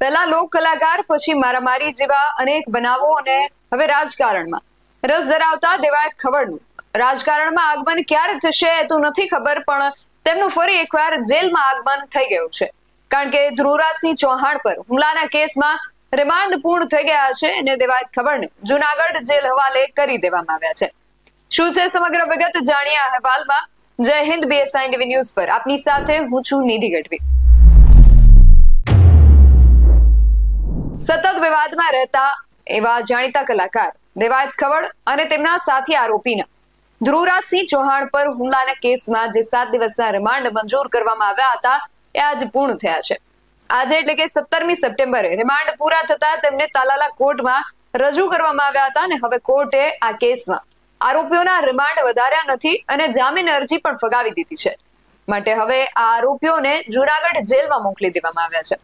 પહેલા લોક કલાકાર, પછી મારામારી જેવા અનેક બનાવો અને હવે રાજકારણમાં. રસ ધરાવતા દેવાયત ખવડનું રાજકારણમાં આગમન ક્યારે થશે તો નથી ખબર, પણ તેમનું ફરી એકવાર જેલમાં આગમન થઈ ગયું છે. કારણ કે ધ્રુવરાજસિંહ ચૌહાણ પર હુમલાના કેસમાં રિમાન્ડ પૂર્ણ થઈ ગયા છે અને દેવાયત ખબરને જુનાગઢ જેલ હવાલે કરી દેવામાં આવ્યા છે. શું છે સમગ્ર વિગત? જાણીએ અહેવાલમાં. જય હિન્દ બીએસઆઈ ટીવી ન્યૂઝ પર. આપની સાથે હું છું નિધિ ગઢવી. સતત વિવાદમાં રહેતા એવા જાણીતા કલાકાર દેવાયત ખવડ અને તેમના સાથી આરોપીના. ધ્રુવરાજસિંહ ચૌહાણ પર હુમલાના કેસમાં જે સાત દિવસના રિમાન્ડ મંજૂર કરવામાં આવ્યા હતા, એ આજે પૂર્ણ થયા છે. આજે એટલે કે સત્તરમી સપ્ટેમ્બરે રિમાન્ડ પૂરા થતા તેમને તાલાલા કોર્ટમાં રજૂ કરવામાં આવ્યા હતા અને હવે કોર્ટે આ કેસમાં આરોપીઓના રિમાન્ડ વધાર્યા નથી અને જામીન અરજી પણ ફગાવી દીધી છે. માટે હવે આ આરોપીઓને જુનાગઢ જેલમાં મોકલી દેવામાં આવ્યા છે.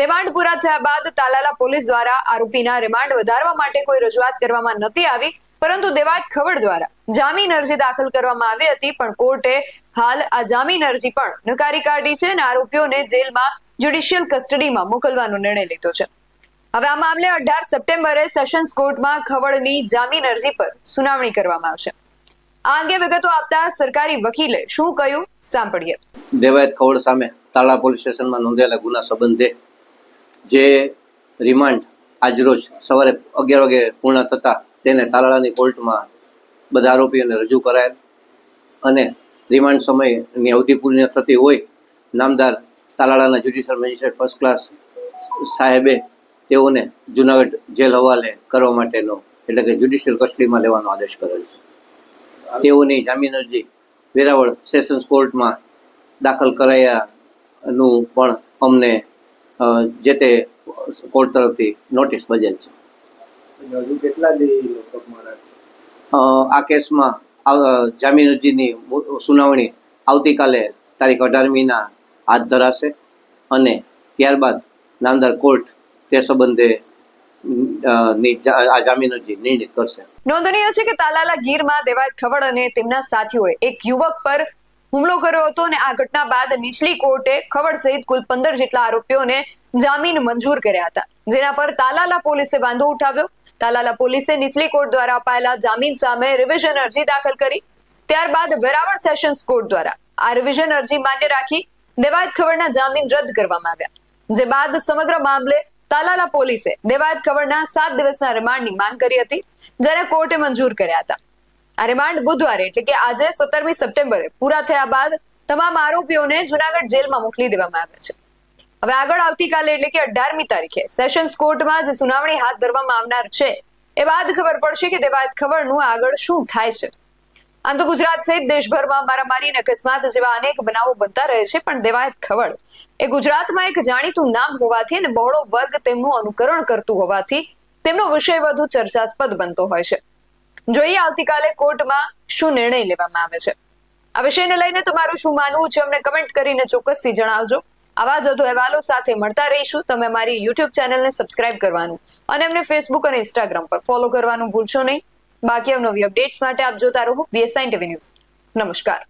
રિમાન્ડ પૂરા થયા બાદ તાલાલા પોલીસ દ્વારા આરોપીના રિમાન્ડ વધારવા માટે કોઈ રજૂઆત કરવામાં નથી આવી, પરંતુ દેવાત ખવડ દ્વારા જામીન અરજી દાખલ કરવામાં આવી હતી, પણ કોર્ટે હાલ આ જામીન અરજી પણ નકારી કાઢી છે અને આરોપીઓને જેલમાં જ્યુડિશિયલ કસ્ટડીમાં મોકલવાનો નિર્ણય લીધો છે. હવે આ મામલે અઢાર સપ્ટેમ્બરે સેશન્સ કોર્ટમાં ખવડની જામીન અરજી પર સુનાવણી કરવામાં આવશે. આ અંગે વિગતો આપતા સરકારી વકીલે શું કહ્યું, સાંભળીએ. દેવાયત ખવડ સામે તાલા પોલીસ સ્ટેશનમાં નોંધાયેલા ગુના સંબંધે જે રિમાન્ડ આજરોજ સવારે અગિયાર વાગે પૂર્ણ થતાં તેને તાલાળાની કોર્ટમાં બધા આરોપીઓને રજૂ કરાયેલ. અને રિમાન્ડ સમયની અવધિ પૂર્ણ થતી હોય નામદાર તાલાળાના જ્યુડિશિયલ મેજિસ્ટ્રેટ ફર્સ્ટ ક્લાસ સાહેબે તેઓને જુનાગઢ જેલ હવાલે કરવા માટેનો એટલે કે જ્યુડિશિયલ કસ્ટડીમાં લેવાનો આદેશ કરેલ છે. તેઓની જામીન અરજી વેરાવળ સેશન્સ કોર્ટમાં દાખલ કરાયાનું પણ અમને જે તે કોર્ટ તરફથી નોટિસ બજેલ છે. હજુ કેટલા આ કેસમાં જામીન અરજીની સુનાવણી આવતીકાલે તારીખ અઢારમીના હાથ ધરાશે અને ત્યારબાદ નામદાર કોર્ટ તે સંબંધે આ જામીન અરજી નિર્ણય કરશે. નોંધનીય છે કે તાલાલા ગીરમાં દેવાયત ખવડ અને તેમના સાથીઓએ એક યુવક પર હુમલો કર્યો હતો અને આ ઘટના બાદ નીચલી કોર્ટે ખવડ સહિત કુલ પંદર જેટલા આરોપીઓને જામીન મંજૂર કર્યા હતા. જેના પર તાલાલા પોલીસે વાંધો ઉઠાવ્યો. તાલાલા પોલીસે નીચલી કોર્ટ દ્વારા અપાયેલા જામીન સામે રિવિઝન અરજી દાખલ કરી. ત્યારબાદ વેરાવળ સેશન્સ કોર્ટ દ્વારા આ રિવિઝન અરજી માન્ય રાખી દેવાયત ખવડના જામીન રદ કરવામાં આવ્યા. જે બાદ સમગ્ર મામલે તાલાલા પોલીસે દેવાયત ખવડના સાત દિવસના રિમાન્ડની માંગ કરી હતી, જેને કોર્ટે મંજૂર કર્યા હતા. આ રિમાન્ડ બુધવારે, એટલે કે આજે સત્તરમી સપ્ટેમ્બરે પૂરા થયા બાદ તમામ આરોપીઓને જુનાગઢ જેલમાં મોકલી દેવામાં આવ્યા છે. હવે આગળ આવતીકાલે, એટલે કે અઢારમી તારીખે, સેશન્સ કોર્ટમાં જે સુનાવણી હાથ ધરવામાં આવનાર છે, એ બાદ ખબર પડશે કે દેવાયત ખબરનું આગળ શું થાય છે. આમ તો ગુજરાત સહિત દેશભરમાં મારામારી અને અકસ્માત જેવા અનેક બનાવો બનતા રહે છે, પણ દેવાયત ખવડ એ ગુજરાતમાં એક જાણીતું નામ હોવાથી અને બહોળો વર્ગ તેમનું અનુકરણ કરતું હોવાથી તેમનો વિષય વધુ ચર્ચાસ્પદ બનતો હોય છે. જોઈએ, આવતીકાલે કોર્ટમાં શું નિર્ણય લેવામાં આવે છે. આ વિષયને લઈને તમારું શું માનવું છે, અમને કમેન્ટ કરીને ચોક્કસથી જણાવજો. આવા જ વધુ અહેવાલો સાથે મળતા રહીશું. તમે અમારી યુટ્યુબ ચેનલને સબસ્ક્રાઇબ કરવાનું અને અમને ફેસબુક અને ઇન્સ્ટાગ્રામ પર ફોલો કરવાનું ભૂલશો નહીં. બાકી નવી અપડેટ્સ માટે આપ જોતા રહો બીએસઆઈ ટીવી ન્યૂઝ નમસ્કાર.